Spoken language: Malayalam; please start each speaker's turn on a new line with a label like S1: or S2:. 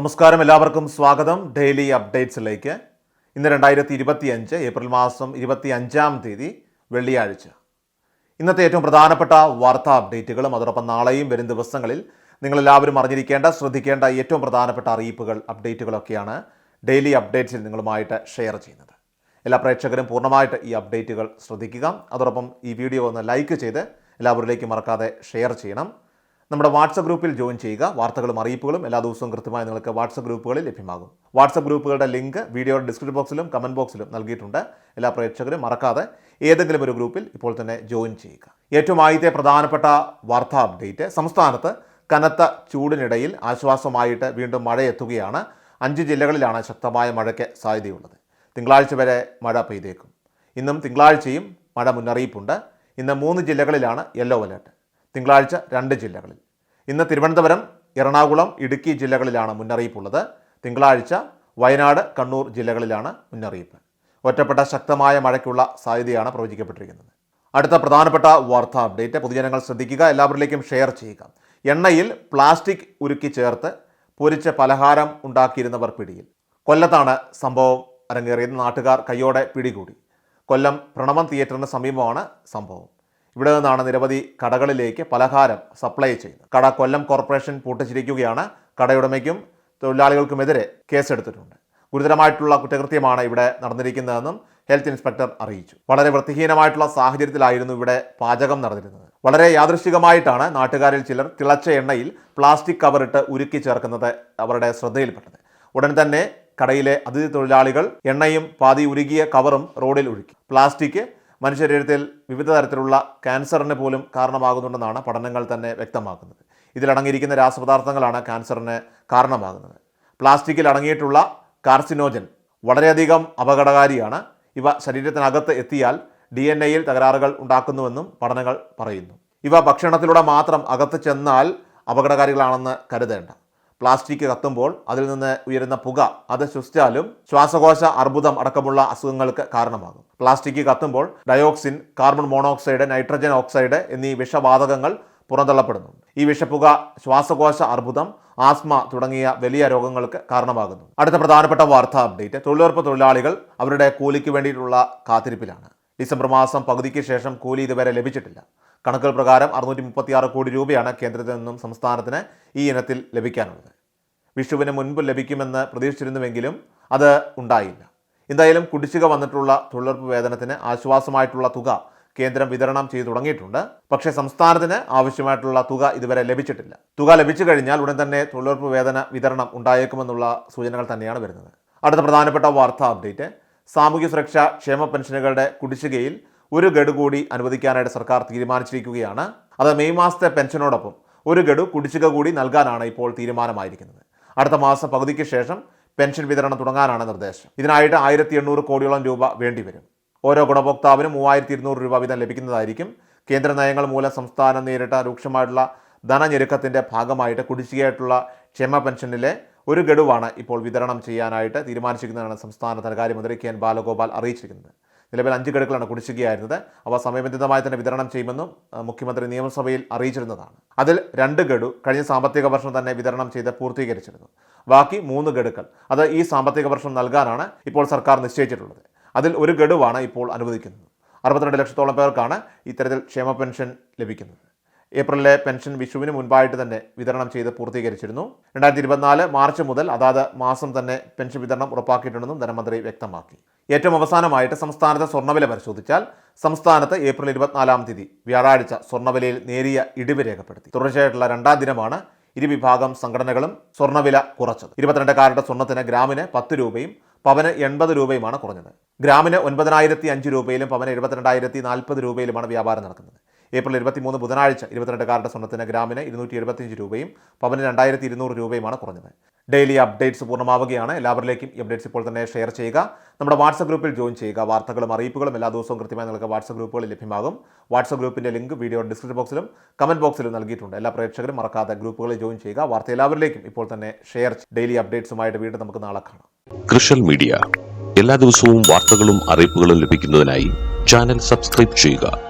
S1: നമസ്കാരം. എല്ലാവർക്കും സ്വാഗതം. ഡെയിലി അപ്ഡേറ്റ്സിലേക്ക്. ഇന്ന് രണ്ടായിരത്തി ഇരുപത്തി അഞ്ച് ഏപ്രിൽ മാസം ഇരുപത്തി അഞ്ചാം തീയതി വെള്ളിയാഴ്ച. ഇന്നത്തെ ഏറ്റവും പ്രധാനപ്പെട്ട വാർത്താ അപ്ഡേറ്റുകളും അതോടൊപ്പം നാളെയും വരും ദിവസങ്ങളിൽ നിങ്ങളെല്ലാവരും അറിഞ്ഞിരിക്കേണ്ട ശ്രദ്ധിക്കേണ്ട ഏറ്റവും പ്രധാനപ്പെട്ട അറിയിപ്പുകൾ അപ്ഡേറ്റുകളൊക്കെയാണ് ഡെയിലി അപ്ഡേറ്റ്സിൽ നിങ്ങളുമായിട്ട് ഷെയർ ചെയ്യുന്നത്. എല്ലാ പ്രേക്ഷകരും പൂർണമായിട്ട് ഈ അപ്ഡേറ്റുകൾ ശ്രദ്ധിക്കുക. അതോടൊപ്പം ഈ വീഡിയോ ഒന്ന് ലൈക്ക് ചെയ്ത് എല്ലാവരിലേക്കും മറക്കാതെ ഷെയർ ചെയ്യണം. നമ്മുടെ വാട്സപ്പ് ഗ്രൂപ്പിൽ ജോയിൻ ചെയ്യുക. വാർത്തകളും അറിയിപ്പുകളും എല്ലാ ദിവസവും കൃത്യമായി നിങ്ങൾക്ക് വാട്സപ്പ് ഗ്രൂപ്പുകളിൽ ലഭ്യമാകും. വാട്സപ്പ് ഗ്രൂപ്പുകളുടെ ലിങ്ക് വീഡിയോയുടെ ഡിസ്ക്രിപ്ഷൻ ബോക്സിലും കമന്റ് ബോക്സിലും നൽകിയിട്ടുണ്ട്. എല്ലാ പ്രേക്ഷകരും മറക്കാതെ ഏതെങ്കിലും ഒരു ഗ്രൂപ്പിൽ ഇപ്പോൾ തന്നെ ജോയിൻ ചെയ്യുക. ഏറ്റവും ആദ്യത്തെ പ്രധാനപ്പെട്ട വാർത്താ അപ്ഡേറ്റ് സംസ്ഥാനത്ത് കനത്ത ചൂടിനിടയിൽ ആശ്വാസമായിട്ട് വീണ്ടും മഴയെത്തുകയാണ് അഞ്ച് ജില്ലകളിലാണ് ശക്തമായ മഴയ്ക്ക് സാധ്യതയുള്ളത്. തിങ്കളാഴ്ച വരെ മഴ പെയ്തേക്കും. ഇന്നും തിങ്കളാഴ്ചയും മഴ മുന്നറിയിപ്പുണ്ട്. ഇന്ന് മൂന്ന് ജില്ലകളിലാണ് യെല്ലോ അലേർട്ട്. തിങ്കളാഴ്ച രണ്ട് ജില്ലകളിൽ. ഇന്ന് തിരുവനന്തപുരം എറണാകുളം ഇടുക്കി ജില്ലകളിലാണ് മുന്നറിയിപ്പുള്ളത്. തിങ്കളാഴ്ച വയനാട് കണ്ണൂർ ജില്ലകളിലാണ് മുന്നറിയിപ്പ്. ഒറ്റപ്പെട്ട ശക്തമായ മഴയ്ക്കുള്ള സാധ്യതയാണ് പ്രവചിക്കപ്പെട്ടിരിക്കുന്നത്. അടുത്ത പ്രധാനപ്പെട്ട വാർത്താ അപ്ഡേറ്റ് പൊതുജനങ്ങൾ ശ്രദ്ധിക്കുക എല്ലാവരിലേക്കും ഷെയർ ചെയ്യുക. എണ്ണയിൽ പ്ലാസ്റ്റിക് ഉരുക്കി ചേർത്ത് പൊരിച്ച പലഹാരം ഉണ്ടാക്കിയിരുന്നവർ പിടിയിൽ. കൊല്ലത്താണ് സംഭവം അരങ്ങേറിയത്. നാട്ടുകാർ കയ്യോടെ പിടികൂടി. കൊല്ലം പ്രണവം തിയേറ്ററിന് സമീപമാണ് സംഭവം. ഇവിടെ നിന്നാണ് നിരവധി കടകളിലേക്ക് പലഹാരം സപ്ലൈ ചെയ്യുന്നത്. കട കൊല്ലം കോർപ്പറേഷൻ പൂട്ടിച്ചിരിക്കുകയാണ്. കടയുടമയ്ക്കും തൊഴിലാളികൾക്കുമെതിരെ കേസെടുത്തിട്ടുണ്ട്. ഗുരുതരമായിട്ടുള്ള കുറ്റകൃത്യമാണ് ഇവിടെ നടന്നിരിക്കുന്നതെന്നും ഹെൽത്ത് ഇൻസ്പെക്ടർ അറിയിച്ചു. വളരെ വൃത്തിഹീനമായിട്ടുള്ള സാഹചര്യത്തിലായിരുന്നു ഇവിടെ പാചകം നടന്നിരുന്നത്. വളരെ യാദൃശികമായിട്ടാണ് നാട്ടുകാരിൽ ചിലർ തിളച്ച എണ്ണയിൽ പ്ലാസ്റ്റിക് കവറിട്ട് ഉരുക്കി ചേർക്കുന്നത് അവരുടെ ശ്രദ്ധയിൽപ്പെട്ടത്. ഉടൻ തന്നെ കടയിലെ അതിഥി തൊഴിലാളികൾ എണ്ണയും പാതി ഉരുകിയ കവറും റോഡിൽ ഒഴുക്കി പ്ലാസ്റ്റിക് മനുഷ്യശരീരത്തിൽ വിവിധ തരത്തിലുള്ള ക്യാൻസറിന് പോലും കാരണമാകുന്നുണ്ടെന്നാണ് പഠനങ്ങൾ തന്നെ വ്യക്തമാക്കുന്നത്. ഇതിലടങ്ങിയിരിക്കുന്ന രാസപദാർത്ഥങ്ങളാണ് ക്യാൻസറിന് കാരണമാകുന്നത്. പ്ലാസ്റ്റിക്കിൽ അടങ്ങിയിട്ടുള്ള കാർസിനോജൻ വളരെയധികം അപകടകാരിയാണ്. ഇവ ശരീരത്തിനകത്ത് എത്തിയാൽ ഡി എൻ എയിൽ തകരാറുകൾ ഉണ്ടാക്കുന്നുവെന്നും പഠനങ്ങൾ പറയുന്നു. ഇവ ഭക്ഷണത്തിലൂടെ മാത്രം അകത്ത് ചെന്നാൽ അപകടകാരികളാണെന്ന് കരുതേണ്ട. പ്ലാസ്റ്റിക് കത്തുമ്പോൾ അതിൽ നിന്ന് ഉയരുന്ന പുക അത് ശ്വസിച്ചാലും ശ്വാസകോശ അർബുദം അടക്കമുള്ള അസുഖങ്ങൾക്ക് കാരണമാകും. പ്ലാസ്റ്റിക് കത്തുമ്പോൾ dioxin carbon monoxide nitrogen oxide എന്നീ വിഷവാതകങ്ങൾ പുറന്തള്ളപ്പെടുന്നു. ഈ വിഷപ്പുക ശ്വാസകോശ അർബുദം ആസ്മ തുടങ്ങിയ വലിയ രോഗങ്ങൾക്ക് കാരണമാകുന്നു. അടുത്ത പ്രധാനപ്പെട്ട വാർത്താ അപ്ഡേറ്റ് തൊഴിലുറപ്പ് തൊഴിലാളികൾ അവരുടെ കൂലിക്ക് വേണ്ടിയിട്ടുള്ള കാത്തിരിപ്പിലാണ്. ഡിസംബർ മാസം പകുതിക്ക് ശേഷം കൂലി ഇതുവരെ ലഭിച്ചിട്ടില്ല. കണക്കുകൾ പ്രകാരം അറുന്നൂറ്റി മുപ്പത്തിയാറ് കോടി രൂപയാണ് കേന്ദ്രത്തിൽ നിന്നും സംസ്ഥാനത്തിന് ഈ ഇനത്തിൽ ലഭിക്കാനുള്ളത്. വിഷുവിന് മുൻപ് ലഭിക്കുമെന്ന് പ്രതീക്ഷിച്ചിരുന്നുവെങ്കിലും അത് ഉണ്ടായില്ല. എന്തായാലും കുടിശ്ശിക വന്നിട്ടുള്ള തൊഴിലുറപ്പ് വേതനത്തിന് ആശ്വാസമായിട്ടുള്ള തുക കേന്ദ്രം വിതരണം ചെയ്തു തുടങ്ങിയിട്ടുണ്ട്. പക്ഷേ സംസ്ഥാനത്തിന് ആവശ്യമായിട്ടുള്ള തുക ഇതുവരെ ലഭിച്ചിട്ടില്ല. തുക ലഭിച്ചു കഴിഞ്ഞാൽ ഉടൻ തന്നെ തൊഴിലുറപ്പ് വേതന വിതരണം ഉണ്ടായേക്കുമെന്നുള്ള സൂചനകൾ തന്നെയാണ് വരുന്നത്. അടുത്ത പ്രധാനപ്പെട്ട വാർത്താ അപ്ഡേറ്റ്. സാമൂഹ്യ സുരക്ഷാ ക്ഷേമ പെൻഷനുകളുടെ കുടിശ്ശികയിൽ ഒരു ഗഡു കൂടി അനുവദിക്കാനായിട്ട് സർക്കാർ തീരുമാനിച്ചിരിക്കുകയാണ്. അത് മെയ് മാസത്തെ പെൻഷനോടൊപ്പം ഒരു ഗഡു കുടിശ്ശിക കൂടി നൽകാനാണ് ഇപ്പോൾ തീരുമാനമായിരിക്കുന്നത്. അടുത്ത മാസം പകുതിക്ക് ശേഷം പെൻഷൻ വിതരണം തുടങ്ങാനാണ് നിർദ്ദേശം. ഇതിനായിട്ട് ആയിരത്തി എണ്ണൂറ് കോടിയോളം രൂപ വേണ്ടിവരും. ഓരോ ഗുണഭോക്താവിനും മൂവായിരത്തി ഇരുന്നൂറ് രൂപ വീതം ലഭിക്കുന്നതായിരിക്കും. കേന്ദ്ര നയങ്ങൾ മൂലം സംസ്ഥാനം നേരിട്ട രൂക്ഷമായിട്ടുള്ള ധനഞ്ഞെരുക്കത്തിന്റെ ഭാഗമായിട്ട് കുടിശ്ശികയായിട്ടുള്ള ക്ഷേമ പെൻഷനിലെ ഒരു ഗഡുവാണ് ഇപ്പോൾ വിതരണം ചെയ്യാനായിട്ട് തീരുമാനിച്ചിരിക്കുന്നതാണ് സംസ്ഥാന ധനകാര്യമന്ത്രി കെ എൻ ബാലഗോപാൽ അറിയിച്ചിരിക്കുന്നത്. നിലവിൽ അഞ്ച് ഗഡുക്കളാണ് കുടിശ്ശികയായിരുന്നത്. അവ സമയബന്ധിതമായി തന്നെ വിതരണം ചെയ്യുമെന്നും മുഖ്യമന്ത്രി നിയമസഭയിൽ അറിയിച്ചിരുന്നതാണ്. അതിൽ രണ്ട് ഗഡു കഴിഞ്ഞ സാമ്പത്തിക വർഷം തന്നെ വിതരണം ചെയ്ത് പൂർത്തീകരിച്ചിരുന്നു. ബാക്കി മൂന്ന് ഗഡുക്കൾ അത് ഈ സാമ്പത്തിക വർഷം നൽകാനാണ് ഇപ്പോൾ സർക്കാർ നിശ്ചയിച്ചിട്ടുള്ളത്. അതിൽ ഒരു ഗഡുവാണ് ഇപ്പോൾ അനുവദിക്കുന്നത്. അറുപത്തിരണ്ട് ലക്ഷത്തോളം പേർക്കാണ് ഇത്തരത്തിൽ ക്ഷേമ പെൻഷൻ ലഭിക്കുന്നത്. ഏപ്രിലിലെ പെൻഷൻ വിഷുവിന് മുൻപായിട്ട് തന്നെ വിതരണം ചെയ്ത് പൂർത്തീകരിച്ചിരുന്നു. രണ്ടായിരത്തി ഇരുപത്തിനാല് മാർച്ച് മുതൽ അതാത് മാസം തന്നെ പെൻഷൻ വിതരണം ഉറപ്പാക്കിയിട്ടുണ്ടെന്നും ധനമന്ത്രി വ്യക്തമാക്കി. ഏറ്റവും അവസാനമായിട്ട് സംസ്ഥാനത്തെ സ്വർണവില പരിശോധിച്ചാൽ സംസ്ഥാനത്ത് ഏപ്രിൽ ഇരുപത്തിനാലാം തീയതി വ്യാഴാഴ്ച സ്വർണവിലയിൽ നേരിയ ഇടിവ് രേഖപ്പെടുത്തി. തുടർച്ചയായിട്ടുള്ള രണ്ടാം ദിനമാണ് ഇരുവിഭാഗം സംഘടനകളും സ്വർണവില കുറച്ചത്. ഇരുപത്തിരണ്ട് കാരറ്റ് സ്വർണത്തിന് ഗ്രാമിന് പത്ത് രൂപയും പവന് എൺപത് രൂപയുമാണ് കുറഞ്ഞത്. ഗ്രാമിന് ഒൻപതിനായിരത്തി അഞ്ച് രൂപയിലും പവന് എഴുപത്തിരണ്ടായിരത്തി നാൽപ്പത് രൂപയിലുമാണ് വ്യാപാരം നടക്കുന്നത്. ഏപ്രിൽ ഇരുപത്തിമൂന്ന് ബുധനാഴ്ച ഇരുപത്തിരണ്ട് കാരറ്റ് സ്വർണത്തിന് ഗ്രാമിന് ഇരുന്നൂറ്റി എഴുപത്തിയഞ്ച് രൂപയും പവന് രണ്ടായിരത്തി ഇരുന്നൂറ് രൂപയുമാണ് കുറഞ്ഞത്. ഡെയിലി അപ്ഡേറ്റ്സ് പൂർണമാവുകയാണ്. എല്ലാവരിലേക്കും ഈ അപ്ഡേറ്റ്സ് ഇപ്പോൾ തന്നെ ഷെയർ ചെയ്യുക. നമ്മുടെ വാട്സപ്പ് ഗ്രൂപ്പിൽ ജോയിൻ ചെയ്യുക. വാർത്തകളും അറിയിപ്പുകളും എല്ലാ ദിവസവും കൃത്യമായി നിങ്ങൾക്ക് വാട്സപ്പ് ഗ്രൂപ്പുകളിൽ ലഭ്യമാകും. വാട്സപ്പ് ഗ്രൂപ്പിന്റെ ലിങ്ക് വീഡിയോ ഡിസ്ക്രിപ്ഷൻ ബോക്സിലും കമന്റ് ബോക്സിലും നൽകിയിട്ടുണ്ട്. എല്ലാ പ്രേക്ഷകരും മറക്കാതെ ഗ്രൂപ്പുകളിൽ ജോയിൻ ചെയ്യുക. വാർത്ത എല്ലാവരിലേക്കും ഇപ്പോൾ തന്നെ ഷെയർ ഡെയിലി അപ്ഡേറ്റ്സുമായിട്ട് വീണ്ടും നമുക്ക് നാളെ കാണാം.
S2: കൃഷൽ മീഡിയ. എല്ലാ ദിവസവും വാർത്തകളും അറിയിപ്പുകളും ലഭിക്കുന്നതിനായി ചാനൽ സബ്സ്ക്രൈബ് ചെയ്യുക.